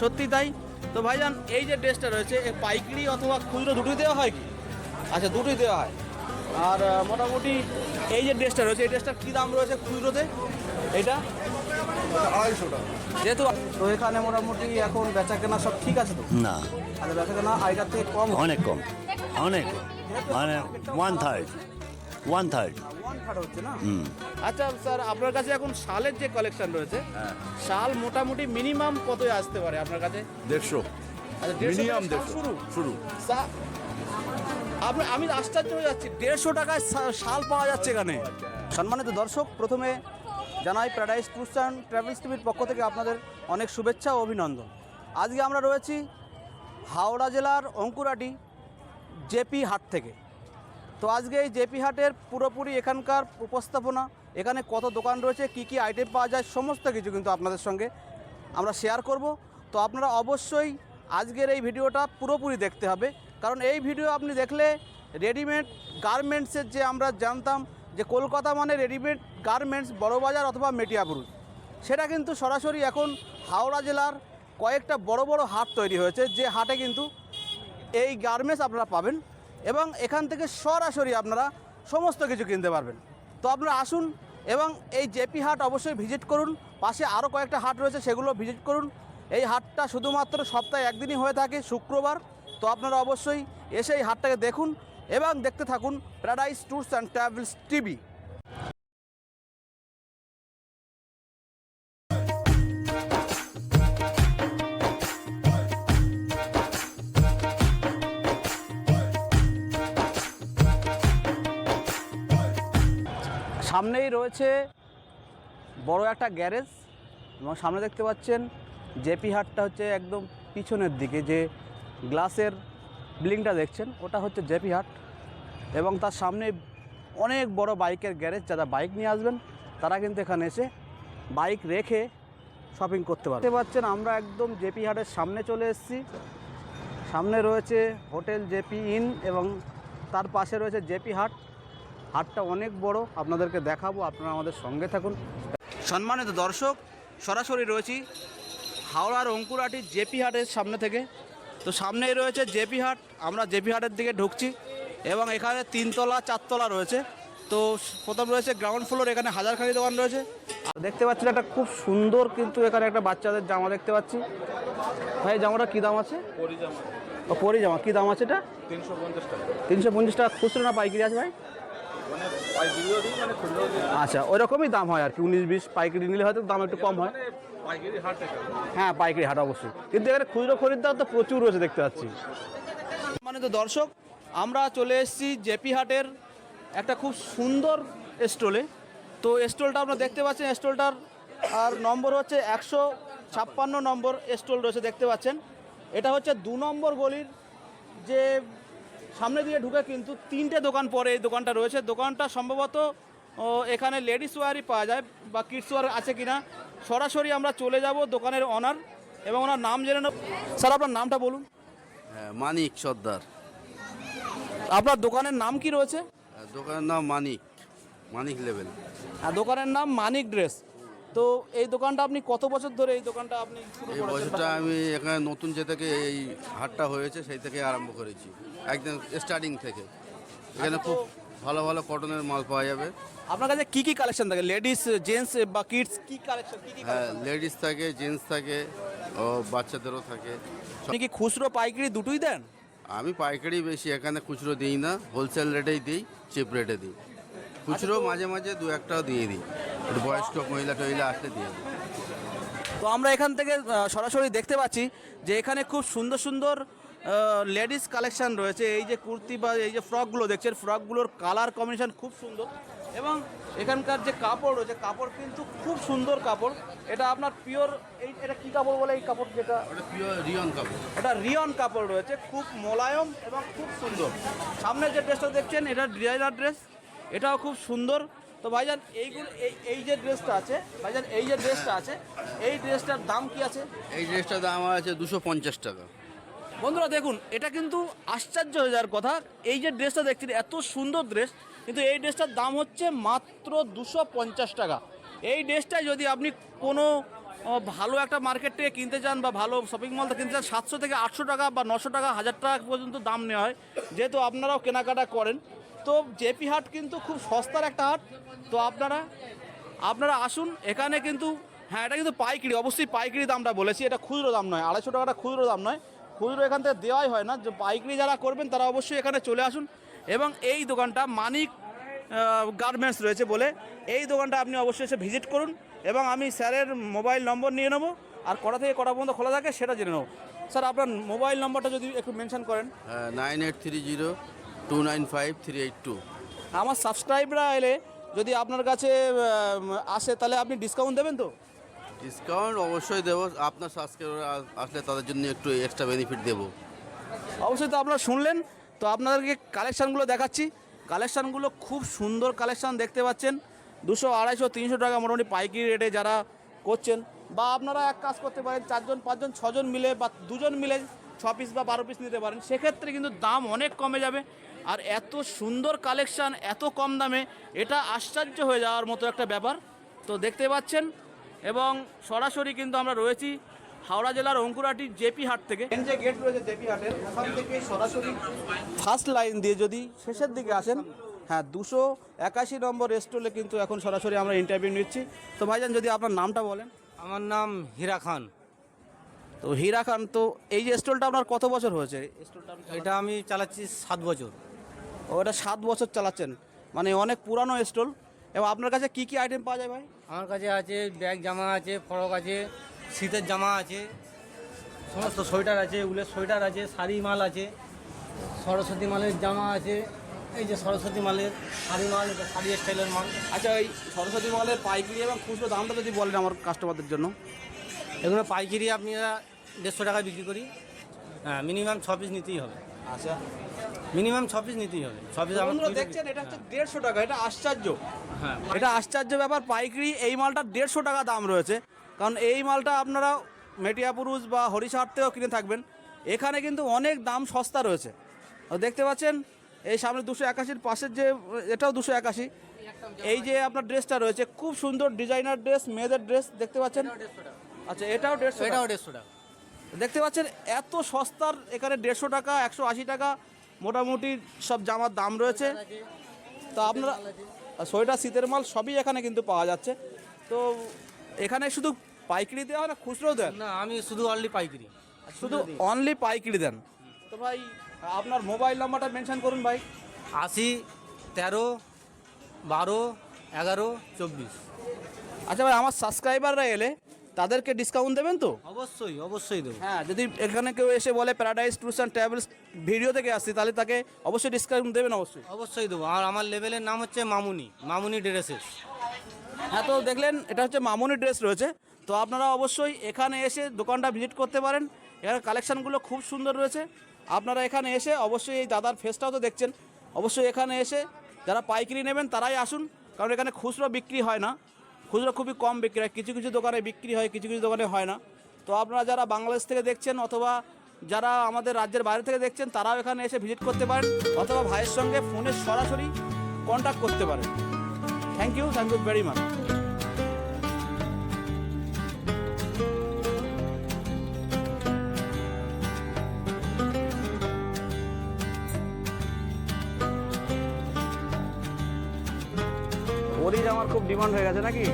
সত্যি তাই? তো ভাইজান এই যে ড্রেসটা রয়েছে এ পাইকারি অথবা খুচরো দুটোই দেওয়া হয় কি? আচ্ছা দুটোই দেওয়া হয়। আর মোটামুটি এই যে ড্রেসটা রয়েছে এই ড্রেসটার কী দাম রয়েছে খুচরোতে? এটা আড়াইশো টাকা যেহেতু তো এখানে মোটামুটি এখন বেচা কেনা সব ঠিক আছে তো? না। আচ্ছা বেচা কেনা আগেকার থেকে কম অনেক কম। অনেক। মানে one third one third one third হচ্ছে না? হুম। আচ্ছা স্যার আপনার কাছে এখন শালের যে কালেকশন রয়েছে শাল মোটামুটি মিনিমাম কত আসতে পারে আপনার কাছে? দেড়শো। আচ্ছা, 150 মিনিমাম থেকে শুরু? শুরু। আপনি আমি আশ্চর্য হয়ে যাচ্ছি। দেড়শো টাকায় শাল পাওয়া যাচ্ছে এখানে। সম্মানিত দর্শক প্রথমে জানাই প্যারাডাইস ট্যুরস অ্যান্ড ট্রাভেলস টিভির পক্ষ থেকে আপনাদের অনেক শুভেচ্ছা ও অভিনন্দন। আজকে আমরা রয়েছি হাওড়া জেলার অঙ্কুরাটি জেপি হাট থেকে। তো আজকে এই জেপি হাটের পুরোপুরি এখানকার উপস্থাপনা, এখানে কত দোকান রয়েছে, কি কি আইটেম পাওয়া যায়, সমস্ত কিছু কিন্তু আপনাদের সঙ্গে আমরা শেয়ার করব। তো আপনারা অবশ্যই আজকের এই ভিডিওটা পুরোপুরি দেখতে হবে। কারণ এই ভিডিও আপনি দেখলে রেডিমেড গার্মেন্টসের যে আমরা জানতাম যে কলকাতা মানে রেডিমেড গার্মেন্টস বড়বাজার অথবা মেটিয়াপুর, সেটা কিন্তু সরাসরি এখন হাওড়া জেলার কয়েকটা বড় বড় হাট তৈরি হয়েছে, যে হাটে কিন্তু এই গার্মেন্টস আপনারা পাবেন। এবং এখান থেকে সরাসরি আপনারা সমস্ত কিছু কিনতে পারবেন। তো আপনারা আসুন এবং এই জেপি হাট অবশ্যই ভিজিট করুন। পাশে আরও কয়েকটা হাট রয়েছে, সেগুলো ভিজিট করুন। এই হাটটা শুধুমাত্র সপ্তাহে একদিনই হয়ে থাকে, শুক্রবার। তো আপনারা অবশ্যই এসে এই হাটটাকে দেখুন এবং দেখতে থাকুন paradise tours and travels TV সামনেই রয়েছে বড় একটা গ্যারেজ এবং সামনে দেখতে পাচ্ছেন জেপি হাটটা হচ্ছে একদম পিছনের দিকে, যে গ্লাসের বিল্ডিংটা দেখছেন, ওটা হচ্ছে জেপি হাট। এবং তার সামনে অনেক বড় বাইকের গ্যারেজ, যারা বাইক নিয়ে আসবেন, তারা কিন্তু এখানে এসে বাইক রেখে শপিং করতে পারবে দেখতে পাচ্ছেন, আমরা একদম জেপি হাটের সামনে চলে এসেছি। সামনে রয়েছে হোটেল জেপি ইন এবং তার পাশে রয়েছে জেপি হাট। হাটটা অনেক বড় আপনাদেরকে দেখাবো আপনারা আমাদের সঙ্গে থাকুন। সম্মানিত দর্শক সরাসরি রয়েছি হাওড়ার অঙ্কুরাটি জেপি হাটের সামনে থেকে। তো সামনেই রয়েছে জেপি হাট আমরা জেপি হাটের দিকে ঢুকছি এবং এখানে তিনতলা চারতলা রয়েছে। তো প্রথম রয়েছে গ্রাউন্ড ফ্লোর এখানে হাজারখানি দোকান রয়েছে। আর দেখতে পাচ্ছেন একটা খুব সুন্দর কিন্তু এখানে একটা বাচ্চাদের জামা দেখতে পাচ্ছি। ভাই জামাটা কী দাম আছে? ও পরি জামা কী দাম আছে এটা? তিনশো পঞ্চাশ টাকা। তিনশো পঞ্চাশ টাকা খুচরো না পাইকারি আছে ভাই মানে পাইকারিও দিই মানে খুচরো দিই আচ্ছা ওই রকমই দাম হয় আর কি উনিশ বিশ পাইকারি নিলে হয়তো দাম একটু কম হয়। মানে পাইকারি হাট হ্যাঁ পাইকারি হাট অবশ্যই। কিন্তু এখানে খুচরো খরিদ্দার তো প্রচুর রয়েছে দেখতে পাচ্ছি। মানে তো দর্শক আমরা চলে এসেছি জেপি হাটের একটা খুব সুন্দর স্টলে। তো স্টলটা আপনারা দেখতে পাচ্ছেন স্টলটার আর নম্বর হচ্ছে একশো ছাপ্পান্ন নম্বর স্টল রয়েছে দেখতে পাচ্ছেন। এটা হচ্ছে দু নম্বর গলির যে সামনে দিয়ে ঢুকে কিন্তু তিনটে দোকান পরে এই দোকানটা রয়েছে। দোকানটা সম্ভবত এখানে লেডিস ওয়ারই পাওয়া যায় বা কিডস ওয়ার আছে কি না সরাসরি আমরা চলে যাব দোকানের অনার এবং ওনার নাম জেনে নেব। স্যার আপনার নামটা বলুন। হ্যাঁ, মানিক সর্দার। আপনার দোকানের নাম কি রয়েছে? দোকানের নাম মানিক মানিক লেভেল। আর দোকানের নাম মানিক ড্রেস। তো এই দোকানটা আপনি কত বছর ধরে এই দোকানটা আপনি শুরু এই করেছেন? বছরটা আমি এখানে নতুন যে থেকে এই হাটটা হয়েছে সেই থেকে আরম্ভ করেছি। একদম স্টার্টিং থেকে। এখানে আচ্ছা, খুব ভালো ভালো কটনের মাল পাওয়া যাবে। আপনার কাছে কি কি কালেকশন থাকে? লেডিস জেন্টস বা কিডস কি কালেকশন কি কি হ্যাঁ লেডিস থাকে জেন্টস থাকে ও বাচ্চাদেরও থাকে। আপনি কি খুচরো পাইকারি দুটোই দেন? আমি পাইকারি বেশি এখানে খুচরো দিই না। হোলসেল রেটেই দিই চিপ রেটে দিই। খুচরো মাঝে মাঝে দু একটাও দিয়ে দিই। একটু বয়স্ক মহিলা টহিলা আসলে দিয়ে দিই। তো আমরা এখান থেকে সরাসরি দেখতে পাচ্ছি যে এখানে খুব সুন্দর সুন্দর লেডিস কালেকশন রয়েছে। এই যে কুর্তি বা এই যে ফ্রকগুলো দেখছেন ফ্রকগুলোর কালার কম্বিনেশন খুব সুন্দর এবং এখানকার যে কাপড় রয়েছে কাপড় কিন্তু খুব সুন্দর কাপড়। এটা আপনার পিওর এই এটা কী কাপড় বলে এই কাপড় যেটা? পিওর রিয়ন কাপড়। এটা রিয়ন কাপড় রয়েছে খুব মোলায়ম এবং খুব সুন্দর। সামনে যে ড্রেসটা দেখছেন এটা ডিজাইনার ড্রেস। এটাও খুব সুন্দর। তো ভাইজান এইগুলো এই এই যে ড্রেসটা আছে ভাইজান এই যে ড্রেসটা আছে এই ড্রেসটার দাম কি আছে? এই ড্রেসটার দাম আছে দুশো পঞ্চাশ টাকা। বন্ধুরা দেখুন এটা কিন্তু আশ্চর্য হয়ে যাওয়ার কথা। এই যে ড্রেসটা দেখছেন এত সুন্দর ড্রেস কিন্তু এই ড্রেসটার দাম হচ্ছে মাত্র দুশো পঞ্চাশ টাকা। এই ড্রেসটাই যদি আপনি কোনো ভালো একটা মার্কেট থেকে কিনতে চান বা ভালো শপিং মল থেকে কিনতে চান সাতশো থেকে আটশো টাকা বা নশো টাকা হাজার টাকা পর্যন্ত দাম নেওয়া হয়। যেহেতু আপনারাও কেনাকাটা করেন তো জেপি হাট কিন্তু খুব সস্তার একটা হাট। তো আপনারা আপনারা আসুন, এখানে কিন্তু হ্যাঁ এটা কিন্তু পাইকারি, অবশ্যই পাইকারি দামটা বলেছি। এটা খুচরো দাম নয়, আড়াইশো টাকাটা খুচরো দাম নয়। খুচরো এখান থেকে দেওয়াই হয় না, যে পাইকারি যারা করবেন তারা অবশ্যই এখানে চলে আসুন। এবং এই দোকানটা মানিক গার্মেন্টস রয়েছে বলে, এই দোকানটা আপনি অবশ্যই এসে ভিজিট করুন। এবং আমি স্যারের মোবাইল নম্বর নিয়ে নেব, আর কটা থেকে কটা পর্যন্ত খোলা থাকে সেটা জেনে নেব। স্যার, আপনার মোবাইল নম্বরটা যদি একটু মেনশন করেন। Nine eight three zero two nine five three eight two আমার সাবস্ক্রাইবরা এলে যদি আপনার কাছে আসে তাহলে আপনি ডিসকাউন্ট দেবেন তো? ডিসকাউন্ট অবশ্যই দেবো। আপনার সাবস্ক্রাইবার আসলে তাদের জন্য একটু এক্সট্রা বেনিফিট দেবো। অবশ্যই তো আপনারা শুনলেন। তো আপনাদেরকে কালেকশানগুলো দেখাচ্ছি। কালেকশানগুলো খুব সুন্দর কালেকশান দেখতে পাচ্ছেন। দুশো আড়াইশো তিনশো টাকা মোটামুটি পাইকারি রেটে যারা করছেন বা আপনারা এক কাজ করতে পারেন চারজন পাঁচজন ছজন মিলে বা দুজন মিলে ছ পিস বা বারো পিস নিতে পারেন। সেক্ষেত্রে কিন্তু দাম অনেক কমে যাবে। আর এত সুন্দর কালেকশান এত কম দামে এটা আশ্চর্য হয়ে যাওয়ার মতো একটা ব্যাপার। তো দেখতে পাচ্ছেন এবং সরাসরি কিন্তু আমরা রয়েছি হাওড়া জেলার অঙ্কুরাটি জেপি হাট থেকে। যে গেট রয়েছে জেপি হাটের ওখান থেকে সরাসরি ফার্স্ট লাইন দিয়ে যদি শেষের দিকে আসেন হ্যাঁ দুশো একাশি নম্বর স্টলে কিন্তু এখন সরাসরি আমরা ইন্টারভিউ নিচ্ছি। তো ভাইজান যদি আপনার নামটা বলেন। আমার নাম হীরা খান। তো হীরা খান তো এই যে স্টলটা আপনার কত বছর হয়েছে? এটা আমি চালাচ্ছি সাত বছর। ওটা সাত বছর চালাচ্ছেন। মানে অনেক পুরানো স্টল। এবং আপনার কাছে কি কি আইটেম পাওয়া যায় ভাই? আমার কাছে আছে ব্যাগ জামা আছে ফরক আছে শীতের জামা আছে সমস্ত সোয়েটার আছে উলের সোয়েটার আছে শাড়ি মাল আছে সরস্বতী মালের জামা আছে এই যে সরস্বতী মালের শাড়ি মাল শাড়ি স্টাইলের মাল। আচ্ছা ওই সরস্বতী মালের পাইকারি এবং খুচরো দামটা যদি বলেন আমার কাস্টমারদের জন্য। এগুলো পাইকারি আপনারা দেড়শো টাকা বিক্রি করি। হ্যাঁ মিনিমাম ছ পিস নিতেই হবে। আচ্ছা। মিনিমাম ছ পিস নিতেই হবে। ছ পিস বন্ধুরা দেখছেন এটা হচ্ছে দেড়শো টাকা এটা আশ্চর্য। হ্যাঁ। এটা আশ্চর্য ব্যাপার পাইকারি এই মালটা দেড়শো টাকা দাম রয়েছে। কারণ এই মালটা আপনারা মেটিয়াপুরুষ বা হরিশাহাট থেকেও কিনে থাকবেন। এখানে কিন্তু অনেক দাম সস্তা রয়েছে। দেখতে পাচ্ছেন এই সামনে দুশো একাশির পাশের যে এটাও দুশো একাশি। এই যে আপনার ড্রেসটা রয়েছে খুব সুন্দর ডিজাইনার ড্রেস মেয়েদের ড্রেস দেখতে পাচ্ছেন? আচ্ছা এটাও দেড়শো এটাও দেড়শো টাকা। দেখতে পাচ্ছেন এত সস্তার এখানে দেড়শো টাকা একশো আশি টাকা মোটামুটি সব জামার দাম রয়েছে। তো আপনারা সোয়েটার শীতের মাল সবই এখানে কিন্তু পাওয়া যাচ্ছে। তো এখানে শুধু পাইকারি দেওয়া হয় না খুচরোও দেন? না আমি শুধু অনলি পাইকারি। শুধু অনলি পাইকারি দেন? তো ভাই আপনার মোবাইল নাম্বারটা মেনশন করুন ভাই। আশি তেরো বারো এগারো চব্বিশ। আচ্ছা ভাই আমার সাবস্ক্রাইবাররা এলে তাদেরকে ডিসকাউন্ট দেবেন তো? অবশ্যই অবশ্যই দেবো। হ্যাঁ যদি এখানে কেউ এসে বলে paradise tours and travels video থেকে আসছি তাহলে তাকে অবশ্যই ডিসকাউন্ট দেবেন অবশ্যই। অবশ্যই দেবো। আর আমার লেভেলের নাম হচ্ছে মামুনি মামুনি ড্রেসেস। হ্যাঁ তো দেখলেন এটা হচ্ছে মামুনি ড্রেস রয়েছে। তো আপনারা অবশ্যই এখানে এসে দোকানটা ভিজিট করতে পারেন। এখানে কালেকশানগুলো খুব সুন্দর রয়েছে। আপনারা এখানে এসে অবশ্যই এই দাদার ফেসটাও তো দেখছেন। অবশ্যই এখানে এসে যারা পাইকারি নেবেন তারাই আসুন। কারণ এখানে খুচরো বিক্রি হয় না। খুচরো খুবই কম বিক্রি হয়। কিছু কিছু দোকানে বিক্রি হয়, কিছু কিছু দোকানে হয় না। তো আপনারা যারা বাংলাদেশ থেকে দেখছেন অথবা যারা আমাদের রাজ্যের বাইরে থেকে দেখছেন, তারাও এখানে এসে ভিজিট করতে পারেন অথবা ভাইয়ের সঙ্গে ফোনে সরাসরি কন্ট্যাক্ট করতে পারেন। Thank you thank you very much ওরই আমার খুব ডিমান্ড হয়ে গেছে নাকি?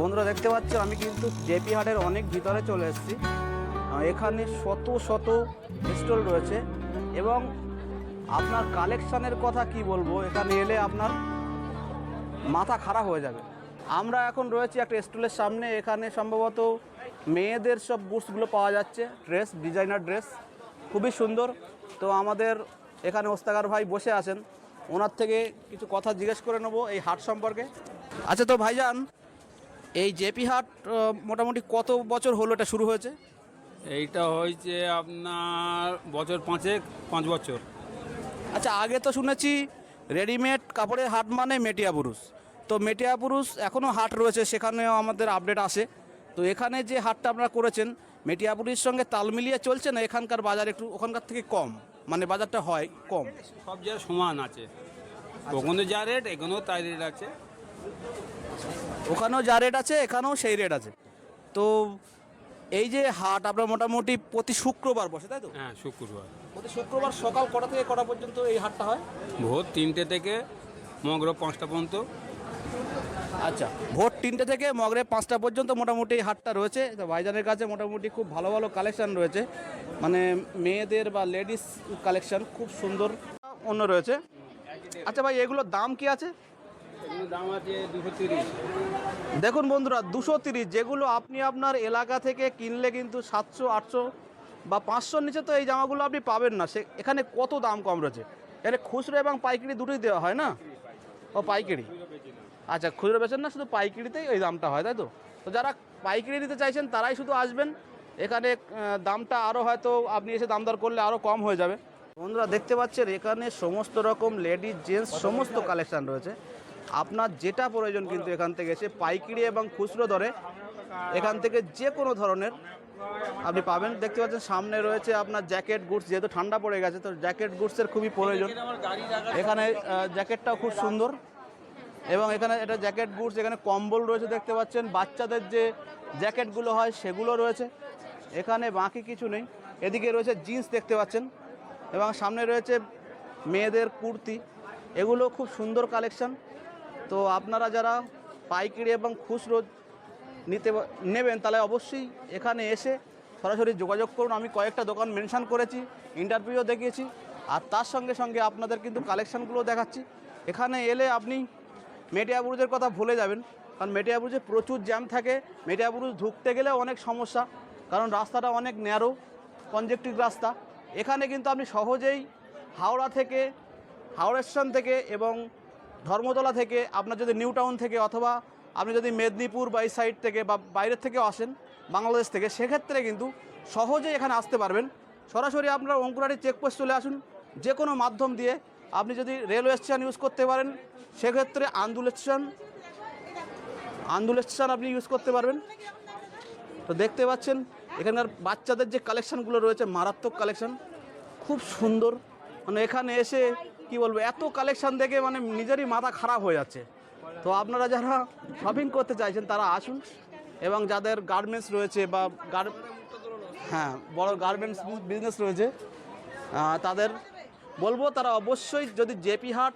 বন্ধুরা, দেখতে পাচ্ছ, আমি কিন্তু জেপি হাটের অনেক ভিতরে চলে এসেছি। এখানে শত শত স্টল রয়েছে এবং আপনার কালেকশনের কথা কি বলব, এখানে এলে আপনার মাথা খারাপ হয়ে যাবে। আমরা এখন রয়েছি একটা স্টলের সামনে, এখানে সম্ভবত মেয়েদের সব বুটসগুলো পাওয়া যাচ্ছে ড্রেস ডিজাইনার ড্রেস খুবই সুন্দর। তো আমাদের এখানে ওস্তাগার ভাই বসে আছেন ওনার থেকে কিছু কথা জিজ্ঞেস করে নেব এই হাট সম্পর্কে। আচ্ছা তো ভাইজান এই জেপি হাট মোটামুটি কত বছর হলো এটা শুরু হয়েছে? এইটা হয়েছে আপনার বছর পাঁচেক পাঁচ বছর। আচ্ছা আগে তো শুনেছি রেডিমেড কাপড়ের হাট মানে মেটিয়া পুরুষ। তো মেটিয়া পুরুষ এখনও হাট রয়েছে সেখানেও আমাদের আপডেট আসে। তো এখানে যে হাটটা আপনারা করেছেন মেটিয়া পুরুষের সঙ্গে তাল মিলিয়ে চলছে না এখানকার বাজার একটু ওখানকার থেকে কম? মানে বাজারটা হয় কম? সব জায়গায় সমান আছে। ওখানে যা রেট এখানেও তাই রেট আছে। ওখানেও যা রেট আছে এখানেও সেই রেট আছে। তো এই যে হাট আপনার মোটামুটি প্রতি শুক্রবার বসে তাই তো? হ্যাঁ শুক্রবার। প্রতি শুক্রবার সকাল কটা থেকে কটা পর্যন্ত এই হাটটা হয়? ভোর তিনটে থেকে মগর পাঁচটা পর্যন্ত। আচ্ছা। ভোর তিনটে থেকে মগরে পাঁচটা পর্যন্ত মোটামুটি হাটটা রয়েছে। তো ভাইজানের কাছে মোটামুটি খুব ভালো ভালো কালেকশন রয়েছে। মানে মেয়েদের বা লেডিস কালেকশন খুব সুন্দর অন্য রয়েছে। আচ্ছা ভাই এগুলোর দাম কি আছে? দাম আছে দুশো তিরিশ। দেখুন বন্ধুরা দুশো তিরিশ যেগুলো আপনি আপনার এলাকা থেকে কিনলে কিন্তু সাতশো আটশো বা পাঁচশোর নিচে তো এই জামাগুলো আপনি পাবেন না। সে এখানে কত দাম কম রয়েছে? এখানে খুচরো এবং পাইকারি দুটোই দেওয়া হয় না? ও পাইকারি। আচ্ছা খুচরো বেচেন না, শুধু পাইকারিতেই ওই দামটা হয়, তাই তো? তো যারা পাইকারি নিতে চাইছেন, তারাই শুধু আসবেন। এখানে দামটা আরও হয়তো আপনি এসে দাম দর করলে আরও কম হয়ে যাবে। বন্ধুরা, দেখতে পাচ্ছেন, এখানে সমস্ত রকম লেডিস, জেন্টস, সমস্ত কালেকশান রয়েছে। আপনার যেটা প্রয়োজন কিন্তু এখান থেকে এসে পাইকারি এবং খুচরো দরে এখান থেকে যে কোনো ধরনের আপনি পাবেন। দেখতে পাচ্ছেন, সামনে রয়েছে আপনার জ্যাকেট, গুডস, যেহেতু ঠান্ডা পড়ে গেছে, তো জ্যাকেট, গুডসের খুবই প্রয়োজন। এখানে জ্যাকেটটাও খুব সুন্দর। এবং এখানে এটা জ্যাকেট বুটস, এখানে কম্বল রয়েছে দেখতে পাচ্ছেন। বাচ্চাদের যে জ্যাকেটগুলো হয় সেগুলো রয়েছে। এখানে বাকি কিছু নেই। এদিকে রয়েছে জিন্স দেখতে পাচ্ছেন এবং সামনে রয়েছে মেয়েদের কুর্তি। এগুলো খুব সুন্দর কালেকশন। তো আপনারা যারা পাইকারি এবং খুচরো নিতে নেবেন, তাহলে অবশ্যই এখানে এসে সরাসরি যোগাযোগ করুন। আমি কয়েকটা দোকান মেনশন করেছি ইন্টারভিউও দেখিয়েছি। আর তার সঙ্গে সঙ্গে আপনাদের কিন্তু কালেকশানগুলো দেখাচ্ছি। এখানে এলে আপনি মেটিয়াবুরুজের কথা ভুলে যাবেন, কারণ মেটিয়াবুরুজে প্রচুর জ্যাম থাকে। মেটিয়াবুরুজ ঢুকতে গেলেও অনেক সমস্যা, কারণ রাস্তাটা অনেক ন্যারো কনজেক্টিভ রাস্তা। এখানে কিন্তু আপনি সহজেই হাওড়া থেকে হাওড়া স্টেশন থেকে এবং ধর্মতলা থেকে আপনার যদি নিউ টাউন থেকে অথবা আপনি যদি মেদিনীপুর বা এই সাইড থেকে বা বাইরের থেকেও আসেন, বাংলাদেশ থেকে, সেক্ষেত্রে কিন্তু সহজেই এখানে আসতে পারবেন। সরাসরি আপনার অঙ্কুরারি চেকপোস্ট চলে আসুন যে কোনো মাধ্যম দিয়ে আপনি যদি রেলওয়ে স্টেশন ইউজ করতে পারেন, সেক্ষেত্রে আন্দুল স্টেশন আন্দুল স্টেশন আপনি ইউজ করতে পারবেন। তো দেখতে পাচ্ছেন, এখানকার বাচ্চাদের যে কালেকশানগুলো রয়েছে, মারাত্মক কালেকশান খুব সুন্দর। মানে এখানে এসে, কি বলব, এত কালেকশান দেখে মানে নিজেরই মাথা খারাপ হয়ে যাচ্ছে। তো আপনারা যারা শপিং করতে চাইছেন, তারা আসুন। এবং যাদের গার্মেন্টস রয়েছে বা গার হ্যাঁ বড় গার্মেন্টস বিজনেস রয়েছে তাদের বলব তারা অবশ্যই যদি জেপি হাট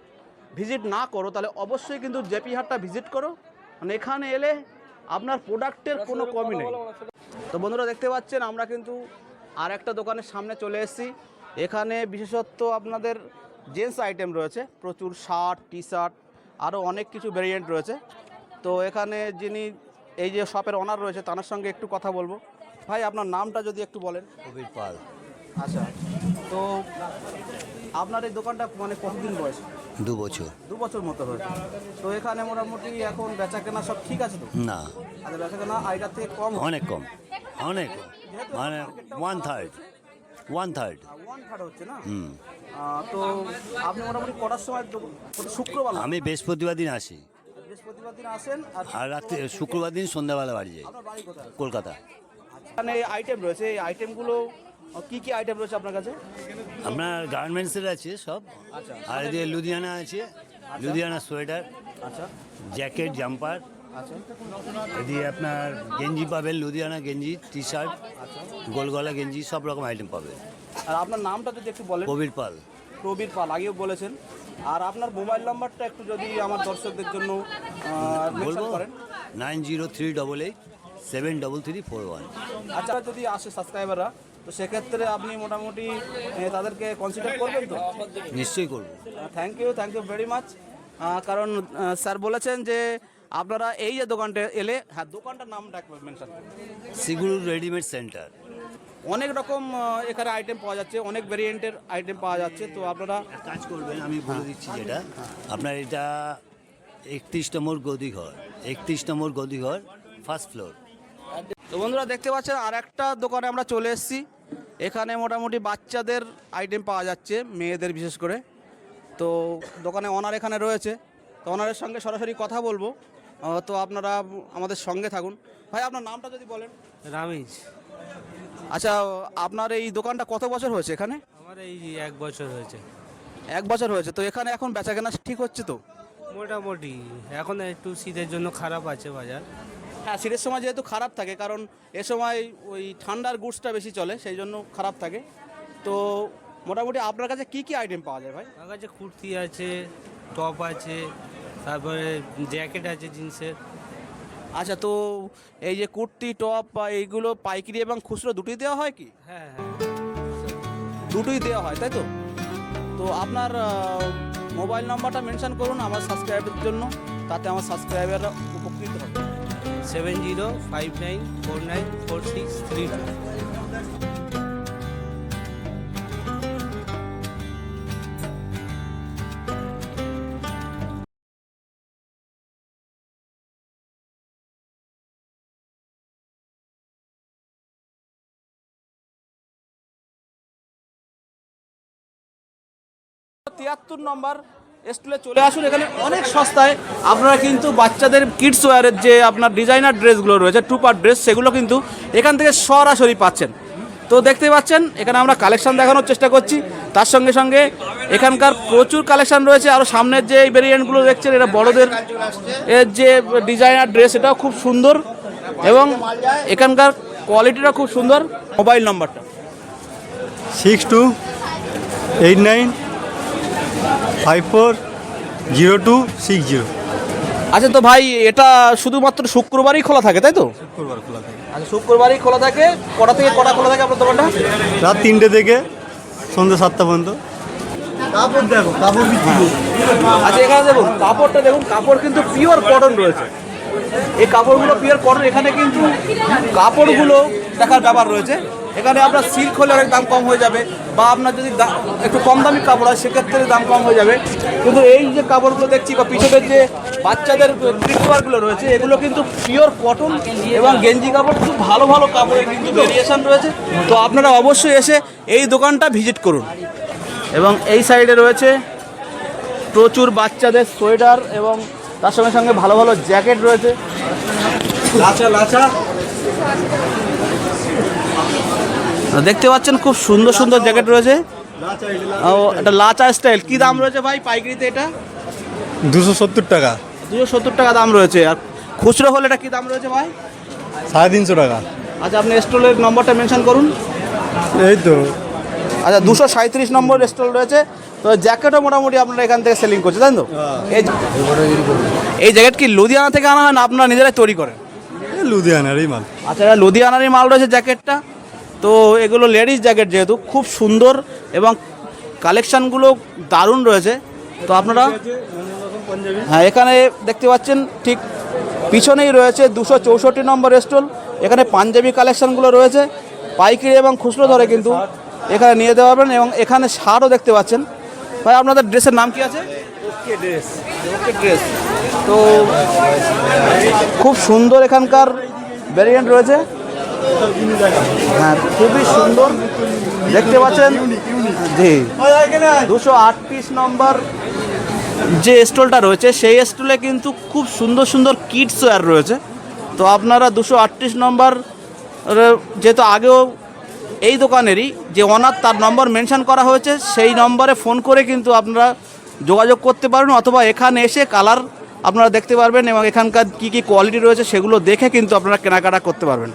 ভিজিট না করো তাহলে অবশ্যই কিন্তু জেপি হাটটা ভিজিট করো। মানে এখানে এলে আপনার প্রোডাক্টের কোনো কমই নেই। তো বন্ধুরা দেখতে পাচ্ছেন আমরা কিন্তু আর একটা দোকানের সামনে চলে এসেছি। এখানে বিশেষত্ব আপনাদের জেন্টস আইটেম রয়েছে প্রচুর শার্ট টি শার্ট আরও অনেক কিছু ভেরিয়েন্ট রয়েছে। তো এখানে যিনি এই যে শপের অনার রয়েছে তার সঙ্গে একটু কথা বলব। ভাই আপনার নামটা যদি একটু বলেন। কবির পাল। আচ্ছা তো আপনার এই দোকানটা মানে কতদিন বয়স? দু বছর। দু বছর মতো হয়েছে। তো এখানে মোটামুটি এখন বেচা কেনা সব ঠিক আছে তো? না। আচ্ছা বেচা কেনা আগেকার থেকে কম অনেক কম। অনেক মানে one third one third one third হচ্ছে না? হুম। তো আপনি মোটামুটি কটার সময় শুক্রবার আমি বৃহস্পতিবার দিন আসি। বৃহস্পতিবার দিন আসেন আর রাত্রে শুক্রবার দিন সন্ধ্যাবেলা বাড়ি যাই। কলকাতা। এখানে আইটেম রয়েছে। এই আইটেমগুলো কি কি আইটেম রয়েছে আপনার কাছে? আপনার গার্মেন্টসের আছে সব। আচ্ছা। আর এদিকে লুধিয়ানা আছে। লুধিয়ানা সোয়েটার আচ্ছা। Jacket jumper. আচ্ছা। এদিকে আপনার গেঞ্জি পাবেন লুধিয়ানা গেঞ্জি টি শার্ট গোলগলা গেঞ্জি সব রকম আইটেম পাবেন। আর আপনার নামটা যদি একটু বলেন। কবির পাল। প্রবীর পাল আগেও বলেছেন। আর আপনার মোবাইল নাম্বারটা একটু যদি আমার দর্শকদের জন্য বলব? করেন। Nine zero three double eight seven double three four one. আচ্ছা যদি আসে সাবস্ক্রাইবাররা তো সেক্ষেত্রে আপনি মোটামুটি তাদেরকে কনসিডার করবেন তো? নিশ্চয়ই করব। Thank you thank you very much কারণ স্যার বলেছেন যে আপনারা এই যে দোকানটা এলে হ্যাঁ দোকানটার নামটা একবার মেনশন সিগুরু রেডিমেড সেন্টার অনেক রকম এখানে আইটেম পাওয়া যাচ্ছে অনেক ভেরিয়েন্টের আইটেম পাওয়া যাচ্ছে তো আপনারা কাজ করবেন আমি বলে দিচ্ছি যেটা। আপনার এটা একত্রিশ নম্বর গদিঘর একত্রিশ নম্বর গদিঘর ফার্স্ট ফ্লোর তো বন্ধুরা দেখতে পাচ্ছেন আর একটা দোকানে আমরা চলে এসেছি। এখানে মোটামুটি বাচ্চাদের আইটেম পাওয়া যাচ্ছে মেয়েদের বিশেষ করে। তো দোকানে অনার এখানে রয়েছে। তো অনারের সঙ্গে সরাসরি কথা বলব। তো আপনারা আমাদের সঙ্গে থাকুন। ভাই আপনার নামটা যদি বলেন। রামিজ আচ্ছা আপনার এই দোকানটা কত বছর হয়েছে এখানে? আমার এই এক বছর হয়েছে। এক বছর হয়েছে। তো এখানে এখন বেচা কেনা ঠিক হচ্ছে তো? মোটামুটি। এখন একটু শীতের জন্য খারাপ আছে বাজার। হ্যাঁ শীতের সময় যেহেতু খারাপ থাকে কারণ এ সময় ওই ঠান্ডার গুডসটা বেশি চলে সেই জন্য খারাপ থাকে। তো মোটামুটি আপনার কাছে কি কি আইটেম পাওয়া যায় ভাই? আমার কাছে কুর্তি আছে টপ আছে তারপরে জ্যাকেট আছে জিন্সের। আচ্ছা তো এই যে কুর্তি টপ বা এইগুলো পাইকারি এবং খুচরো দুটোই দেওয়া হয় কি? হ্যাঁ হ্যাঁ। দুটোই দেওয়া হয় তাই তো? তো আপনার মোবাইল নাম্বারটা মেনশন করুন আমার সাবস্ক্রাইবের জন্য তাতে আমার সাবস্ক্রাইবাররা উপকৃত হবে। Seven zero five nine four nine four six three two. তিয়াত্তর নম্বর স্টুলে চলে আসুন, এখানে অনেক সস্তায়। আপনারা কিন্তু বাচ্চাদের কিডস ওয়ারের যে আপনার ডিজাইনার ড্রেসগুলো রয়েছে টু পার্ট ড্রেস সেগুলো কিন্তু এখান থেকে সরাসরি পাচ্ছেন। তো দেখতে পাচ্ছেন, এখানে আমরা কালেকশন দেখানোর চেষ্টা করছি। তার সঙ্গে সঙ্গে এখানকার প্রচুর কালেকশন রয়েছে আরও সামনের যে এই ভেরিয়েন্টগুলো দেখছেন এটা বড়দের এর যে ডিজাইনার ড্রেস এটাও খুব সুন্দর এবং এখানকার কোয়ালিটিটা খুব সুন্দর। মোবাইল নম্বরটা six two eight nine five four zero two six zero আচ্ছা তো ভাই এটা শুধুমাত্র শুক্রবারই খোলা থাকে তাই তো? শুক্রবার খোলা থাকে। আচ্ছা শুক্রবারই খোলা থাকে। কটা থেকে কটা খোলা থাকে আপনার দোকানটা? রাত তিনটে থেকে সন্ধ্যে সাতটা পর্যন্ত। কাপড় দেখো কাপড় আচ্ছা এখানে দেখুন কাপড়টা দেখুন কাপড় কিন্তু পিওর কটন রয়েছে। এই কাপড়গুলো পিওর কটন এখানে কিন্তু কাপড়গুলো দেখার ব্যাপার রয়েছে। এখানে আপনার সিল্ক হলে অনেক দাম কম হয়ে যাবে বা আপনার যদি একটু কম দামি কাপড় হয়, সেক্ষেত্রে দাম কম হয়ে যাবে। কিন্তু এই যে কাপড়গুলো দেখছি বা পিছনের যে বাচ্চাদের ট্রিটওয়ারগুলো রয়েছে, এগুলো কিন্তু পিওর কটন এবং গেঞ্জি কাপড়, খুব ভালো ভালো কাপড়ের কিন্তু ভেরিয়েশন রয়েছে। তো আপনারা অবশ্যই এসে এই দোকানটা ভিজিট করুন। এবং এই সাইডে রয়েছে প্রচুর বাচ্চাদের সোয়েটার এবং তার সঙ্গে সঙ্গে ভালো ভালো জ্যাকেট রয়েছে। লাচা লাচা। দেখতে পাচ্ছেন খুব সুন্দর সুন্দর জ্যাকেট রয়েছে। ও এটা লাচা স্টাইল। কি দাম রয়েছে ভাই পাইকারিতে এটা? দুশো সত্তর টাকা। দুশো সত্তর টাকা দাম রয়েছে। আর খুচরো হলে এটা কি দাম রয়েছে ভাই? সাড়ে তিনশো টাকা। আচ্ছা আপনি স্টলের নম্বরটা মেনশন করুন। এই তো। আচ্ছা দুশো সাঁত্রিশ নম্বর স্টল রয়েছে। তো জ্যাকেটও মোটামুটি আপনারা এখান থেকে সেলিং করছে তাই তো? এই এই জ্যাকেট কি লুধিয়ানা থেকে আনা হয় না আপনারা নিজেরাই তৈরি করেন? এই লুধিয়ানার মাল। আচ্ছা এটা লুধিয়ানারই মাল রয়েছে জ্যাকেটটা। তো এগুলো লেডিস জ্যাকেট যেহেতু খুব সুন্দর এবং কালেকশানগুলো দারুণ রয়েছে। তো আপনারা হ্যাঁ এখানে দেখতে পাচ্ছেন ঠিক পিছনেই রয়েছে দুশো চৌষট্টি নম্বর স্টল। এখানে পাঞ্জাবি কালেকশানগুলো রয়েছে পাইকারি এবং খুচরো ধরে কিন্তু এখানে নিয়ে যেতে পারবেন এবং এখানে শার্টও দেখতে পাচ্ছেন। ভাই আপনাদের ড্রেসের নাম কি আছে? Okay dress okay dress. তো খুব সুন্দর এখানকার ভ্যারিয়েন্ট রয়েছে। হ্যাঁ খুবই সুন্দর। দেখতে পাচ্ছেন? জি। দুশো আটত্রিশ নম্বর যে স্টলটা রয়েছে, সেই স্টলে কিন্তু খুব সুন্দর সুন্দর কিডস ওয়্যার রয়েছে। তো আপনারা দুশো আটত্রিশ নম্বর যেহেতু আগেও এই দোকানেরই যে অনার তার নম্বর মেনশন করা হয়েছে, সেই নম্বরে ফোন করে কিন্তু আপনারা যোগাযোগ করতে পারেন, অথবা এখানে এসে কালার আপনারা দেখতে পারবেন এবং এখানকার কী কী কোয়ালিটি রয়েছে, সেগুলো দেখে কিন্তু আপনারা কেনাকাটা করতে পারবেন।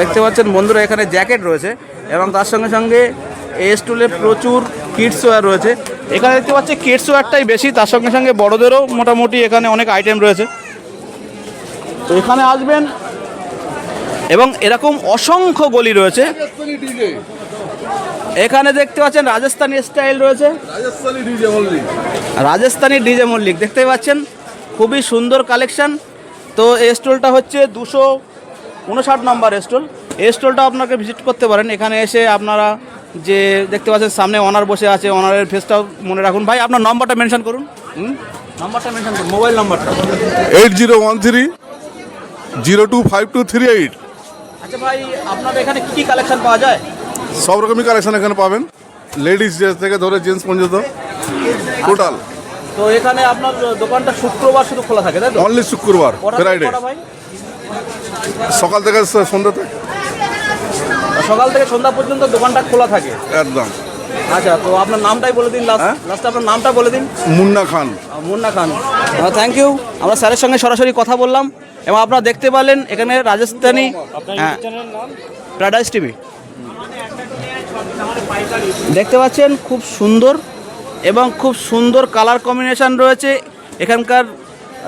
দেখতে পাচ্ছেন বন্ধুরা, এখানে জ্যাকেট রয়েছে এবং তার সঙ্গে সঙ্গে এই স্টুলে প্রচুর কিডস ওয়্যার রয়েছে। এখানে দেখতে পাচ্ছি কিডস ওয়্যারটাই বেশি, তার সঙ্গে সঙ্গে বড়দেরও মোটামুটি এখানে অনেক আইটেম রয়েছে। তো এখানে আসবেন এবং এরকম অসংখ্য গলি রয়েছে। এখানে দেখতে পাচ্ছেন রাজস্থানি স্টাইল রয়েছে। রাজস্থানি ডিজে মল্লিক। দেখতে পাচ্ছেন, খুবই সুন্দর কালেকশন তো এই স্টলটা হচ্ছে দুশো উনষাট নম্বর স্টল। এই স্টলটা আপনাকে ভিজিট করতে পারেন। এখানে এসে আপনারা যে দেখতে পাচ্ছেন সামনে অনার বসে আছে। অনারের ফেসটাও মনে রাখুন। ভাই আপনার নম্বরটা মেনশন করুন। নম্বরটা মেনশন করুন মোবাইল নম্বরটা eight zero one three zero two five two three eight. আচ্ছা ভাই আপনার এখানে কী কী কালেকশন পাওয়া যায়? সব রকমই কালেকশন এখানে পাবেন। লেডিস ড্রেস থেকে ধরে জেন্টস পর্যন্ত টোটাল তো এখানে আপনার দোকানটা শুক্রবার শুধু খোলা থাকে তাই অনলি শুক্রবার ফ্রাইডে কটা থেকে সন্ধ্যা থেকে? সকাল থেকে সন্ধ্যা পর্যন্ত দোকানটা খোলা থাকে। একদম। আচ্ছা তো আপনার নামটাই বলে দিন লাস্ট হ্যাঁ? লাস্টে আপনার নামটা বলে দিন। মুন্না খান। মুন্না খান। থ্যাংক ইউ আমরা স্যারের সঙ্গে সরাসরি কথা বললাম এবং আপনারা দেখতে পেলেন এখানে রাজস্থানি হ্যাঁ। প্যারাডাইস টিভি দেখতে পাচ্ছেন খুব সুন্দর এবং খুব সুন্দর কালার কম্বিনেশন রয়েছে। এখানকার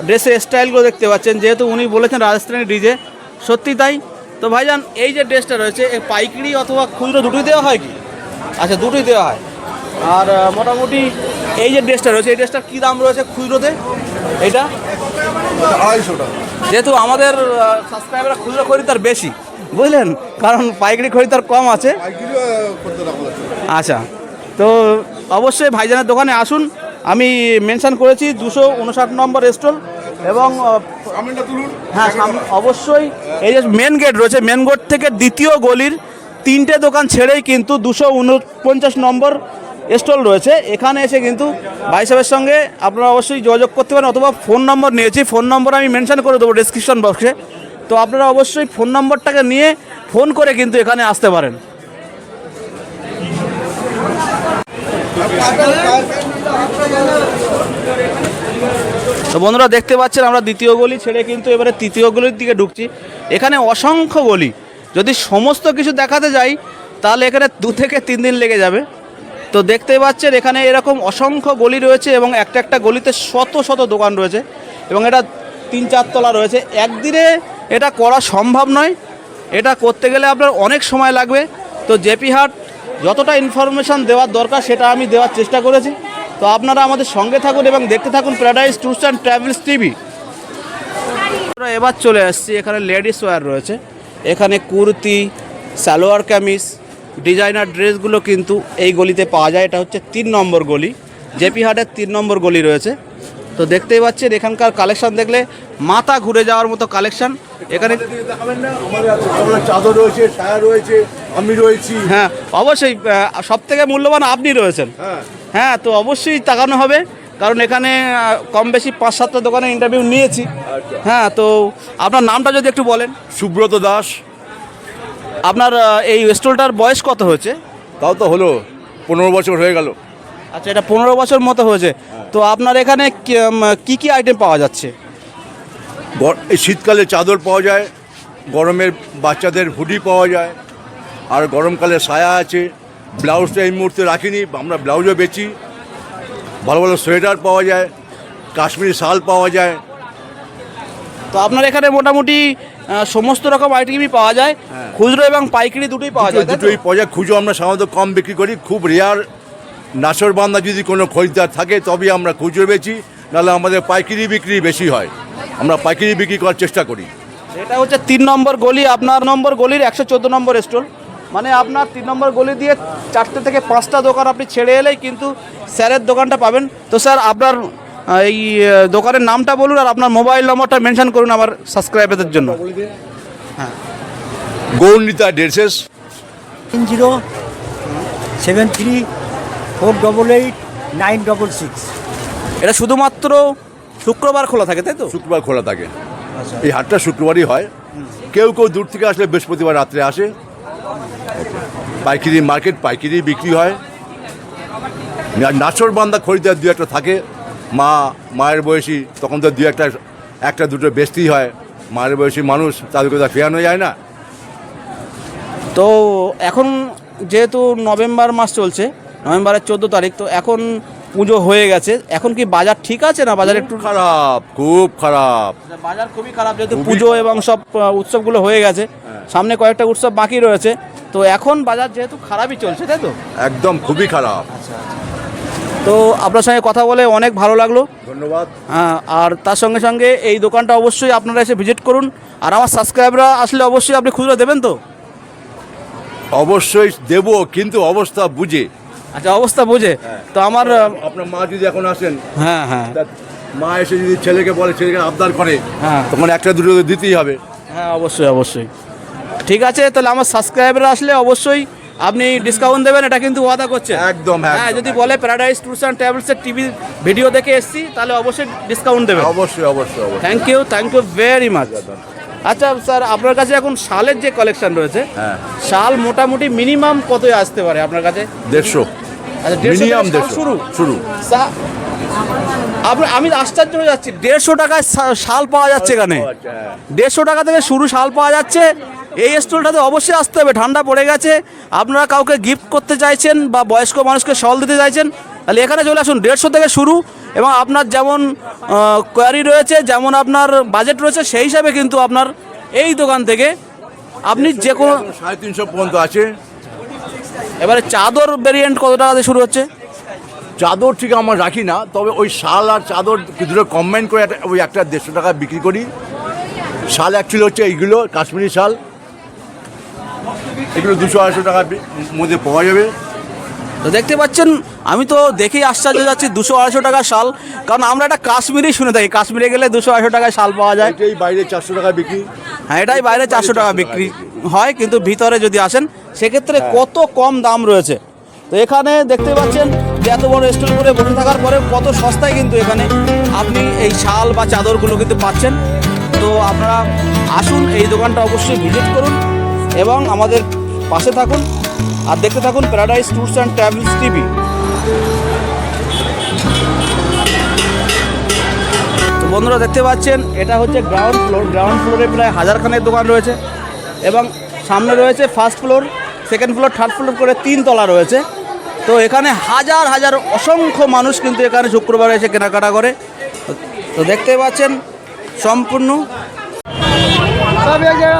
ড্রেসের স্টাইলগুলো দেখতে পাচ্ছেন। যেহেতু উনি বলেছেন রাজস্থানি ডিজে সত্যি তাই? তো ভাইজান এই যে ড্রেসটা রয়েছে এই পাইকারি অথবা খুচরো দুটোই দেওয়া হয় কি? আচ্ছা দুটোই দেওয়া হয়। আর মোটামুটি এই যে ড্রেসটা রয়েছে এই ড্রেসটার কী দাম রয়েছে খুচরোতে? এটা আড়াইশো টাকা যেহেতু আমাদের সাবস্ক্রাইবার খুচরো খরিদ্দার বেশি বুঝলেন? কারণ পাইকারি খরিদ্দার কম আছে। আচ্ছা তো অবশ্যই ভাইজানের দোকানে আসুন। আমি মেনশন করেছি দুশো উনষাট নম্বর স্টল এবং হ্যাঁ অবশ্যই। এই যে মেন গেট রয়েছে মেন গেট থেকে দ্বিতীয় গলির তিনটে দোকান ছেড়েই কিন্তু দুশো উনপঞ্চাশ নম্বর স্টল রয়েছে। এখানে এসে কিন্তু ভাই সাহেবের সঙ্গে আপনারা অবশ্যই যোগাযোগ করতে পারেন অথবা ফোন নম্বর নিয়েছি। ফোন নম্বর আমি মেনশন করে দেবো ডিসক্রিপশন বক্সে তো আপনারা অবশ্যই ফোন নম্বরটাকে নিয়ে ফোন করে কিন্তু এখানে আসতে পারেন। তো বন্ধুরা দেখতে পাচ্ছেন আমরা দ্বিতীয় গলি ছেড়ে কিন্তু এবারে তৃতীয় গলির দিকে ঢুকছি। এখানে অসংখ্য গলি। যদি সমস্ত কিছু দেখাতে যাই, তাহলে এখানে দু থেকে তিন দিন লেগে যাবে। তো দেখতেই পাচ্ছেন এখানে এরকম অসংখ্য গলি রয়েছে এবং একটা একটা গলিতে শত শত দোকান রয়েছে এবং এটা তিন চারতলা রয়েছে। একদিনে এটা করা সম্ভব নয়। এটা করতে গেলে আপনার অনেক সময় লাগবে। তো জেপি হাট, যতটা ইনফরমেশান দেওয়ার দরকার, সেটা আমি দেওয়ার চেষ্টা করেছি। তো আপনারা আমাদের সঙ্গে থাকুন এবং দেখতে থাকুন paradise tours and travels TV আমরা এবার চলে আসছি এখানে লেডিস ওয়্যার রয়েছে। এখানে কুর্তি সালোয়ার কামিজ ডিজাইনার ড্রেসগুলো কিন্তু এই গলিতে পাওয়া যায়। এটা হচ্ছে তিন নম্বর গলি জেপি হাটের তিন নম্বর গলি রয়েছে। তো দেখতেই পাচ্ছেন এখানকার কালেকশন দেখলে মাথা ঘুরে যাওয়ার মতো কালেকশন এখানে দেখাবেন চাদর রয়েছে রয়েছে আমি রয়েছি। হ্যাঁ অবশ্যই সব থেকে মূল্যবান আপনি রয়েছেন। হ্যাঁ। হ্যাঁ তো অবশ্যই তাকানো হবে। কারণ এখানে কম বেশি পাঁচ সাতটা দোকানে ইন্টারভিউ নিয়েছি। হ্যাঁ তো আপনার নামটা যদি একটু বলেন। সুব্রত দাস। আপনার এই স্টলটার বয়স কত হয়েছে? তাও তো হলো পনেরো বছর হয়ে গেল। আচ্ছা এটা পনেরো বছর মতো হয়েছে। তো আপনার এখানে কি কি আইটেম পাওয়া যাচ্ছে? এই শীতকালে চাদর পাওয়া যায় গরমের বাচ্চাদের হুডি পাওয়া যায় আর গরমকালে সায়া আছে। ব্লাউজটা এই মুহূর্তে রাখিনি আমরা ব্লাউজও বেচি। ভালো ভালো সোয়েটার পাওয়া যায় কাশ্মীরি শাল পাওয়া যায়। তো আপনার এখানে মোটামুটি সমস্ত রকম আইটেমই পাওয়া যায়। খুচরো এবং পাইকারি দুটোই পাওয়া যায়? দুটোই পাওয়া যায়। খুঁজো আমরা সাধারণত কম বিক্রি করি। খুব রেয়ার নাচর বান্ধা যদি কোনো খরিদ্দার থাকে তবে আমরা খুচরো বেচি। নাহলে আমাদের পাইকারি বিক্রি বেশি হয়। আমরা পাইকারি বিক্রি করার চেষ্টা করি। এটা হচ্ছে তিন নম্বর গলি আপনার নম্বর গলির একশো চোদ্দ নম্বর স্টল মানে আপনার তিন নম্বর গলি দিয়ে চারটে থেকে পাঁচটা দোকান আপনি ছেড়ে এলেই কিন্তু স্যারের দোকানটা পাবেন। তো স্যার আপনার এই দোকানের নামটা বলুন আর আপনার মোবাইল নম্বরটা মেনশন করুন আমার সাবস্ক্রাইবারদের জন্য। গৌরনীতা ড্রেসেস তিন zero seven three four double eight nine double six. এটা শুধুমাত্র শুক্রবার খোলা থাকে তাই তো? শুক্রবার খোলা থাকে। এই হাটটা শুক্রবারই হয়। কেউ কেউ দূর থেকে আসলে বৃহস্পতিবার রাত্রে আসে। পাইকারি মার্কেট পাইকারি বিক্রি হয়। নাচর বান্দা খরিদার দু একটা থাকে। মা মায়ের বয়সী তখন তো দু একটা একটা দুটো বেচতেই হয়। মায়ের বয়সী মানুষ তাদেরকে তো ফেরানো যায় না। তো এখন যেহেতু নভেম্বর মাস চলছে নভেম্বরের চোদ্দ তারিখ তো এখন পুজো হয়ে গেছে। এখন কি বাজার ঠিক আছে না বাজার একটু খারাপ খুব খারাপ। বাজার খুবই খারাপ যেহেতু পুজো এবং সব উৎসবগুলো হয়ে গেছে। সামনে কয়েকটা উৎসব বাকি রয়েছে। তো এখন বাজার যেহেতু খারাপই চলছে তাই তো? একদম খুবই খারাপ। তো আপনার সঙ্গে কথা বলে অনেক ভালো লাগল। ধন্যবাদ। হ্যাঁ, আর তার সঙ্গে সঙ্গে এই দোকানটা অবশ্যই আপনারা এসে ভিজিট করুন। আর আমার সাবস্ক্রাইবাররা আসলে অবশ্যই আপনি খুচরো দেবেন তো? অবশ্যই দেব কিন্তু অবস্থা বুঝে। আচ্ছা অবস্থা বুঝে। তো আমার আপনার মা যদি এখন আসেন হ্যাঁ হ্যাঁ। মা এসে যদি ছেলেকে বলে ছেলেকে আবদার করে হ্যাঁ। তখন একটা দুটো দিতেই হবে। হ্যাঁ অবশ্যই অবশ্যই। ঠিক আছে তাহলে আমার সাবস্ক্রাইবার আসলে অবশ্যই আপনি ডিসকাউন্ট দেবেন এটা কিন্তু ওয়াদা করছে একদম, হ্যাঁ যদি বলে প্যারাডাইস ট্যুরস অ্যান্ড ট্রাভেলসের টিভি ভিডিও দেখে এসছি তাহলে অবশ্যই ডিসকাউন্ট দেবেন। অবশ্যই অবশ্যই অবশ্যই। Thank you thank you very much আচ্ছা স্যার আপনার কাছে এখন শালের যে কালেকশন রয়েছে হ্যাঁ। শাল মোটামুটি মিনিমাম কতই আসতে পারে আপনার কাছে? দেড়শো। আচ্ছা, মিনিমাম দেড়শো। শুরু? শুরু। সা- আপনি আমি আশ্চর্য হয়ে যাচ্ছি। দেড়শো টাকায় শাল পাওয়া যাচ্ছে এখানে। দেড়শো টাকা থেকে শুরু শাল পাওয়া যাচ্ছে। এই স্টলটাতে অবশ্যই আসতে হবে। ঠান্ডা পড়ে গেছে। আপনারা কাউকে গিফট করতে চাইছেন বা বয়স্ক মানুষকে শল দিতে চাইছেন তাহলে এখানে চলে আসুন। দেড়শো থেকে শুরু এবং আপনার যেমন কোয়ারি রয়েছে যেমন আপনার বাজেট রয়েছে সেই হিসাবে কিন্তু আপনার এই দোকান থেকে আপনি যে কোনো সাড়ে তিনশো পর্যন্ত আছে। এবারে চাদর ভেরিয়েন্ট কত টাকা দিয়ে শুরু হচ্ছে? চাদর ঠিক আমরা রাখি না তবে ওই শাল আর চাদর দুটো কম্বাইন করে একটা ওই একটা দেড়শো টাকা বিক্রি করি। শাল অ্যাকচুয়ালি হচ্ছে এইগুলো কাশ্মীরি শাল। এগুলো দুশো আড়াইশো টাকার মধ্যে পাওয়া যাবে। তো দেখতে পাচ্ছেন আমি তো দেখেই আশ্চর্য যাচ্ছি দুশো আড়াইশো টাকা শাল। কারণ আমরা একটা কাশ্মীরি শুনে থাকি কাশ্মীরে গেলে দুশো আড়াইশো টাকায় শাল পাওয়া যায়। এটাই বাইরে চারশো টাকা বিক্রি। হ্যাঁ এটাই বাইরে চারশো টাকা বিক্রি হয় কিন্তু ভিতরে যদি আসেন সেক্ষেত্রে কত কম দাম রয়েছে। তো এখানে দেখতে পাচ্ছেন যে এত বড় স্টল করে বসে থাকার পরে কত সস্তায় কিন্তু এখানে আপনি এই শাল বা চাদরগুলো কিন্তু পাচ্ছেন। তো আপনারা আসুন এই দোকানটা অবশ্যই ভিজিট করুন এবং আমাদের পাশে থাকুন আর দেখতে থাকুন paradise tours and travels TV তো বন্ধুরা দেখতে পাচ্ছেন এটা হচ্ছে গ্রাউন্ড ফ্লোর গ্রাউন্ড ফ্লোরে প্রায় হাজারখানের দোকান রয়েছে এবং সামনে রয়েছে first floor second floor third floor করে তিন তলা রয়েছে। তো এখানে হাজার হাজার অসংখ্য মানুষ কিন্তু এখানে শুক্রবার এসে কেনাকাটা করে। তো- দেখতে পাচ্ছেন সম্পূর্ণ। জায়গায়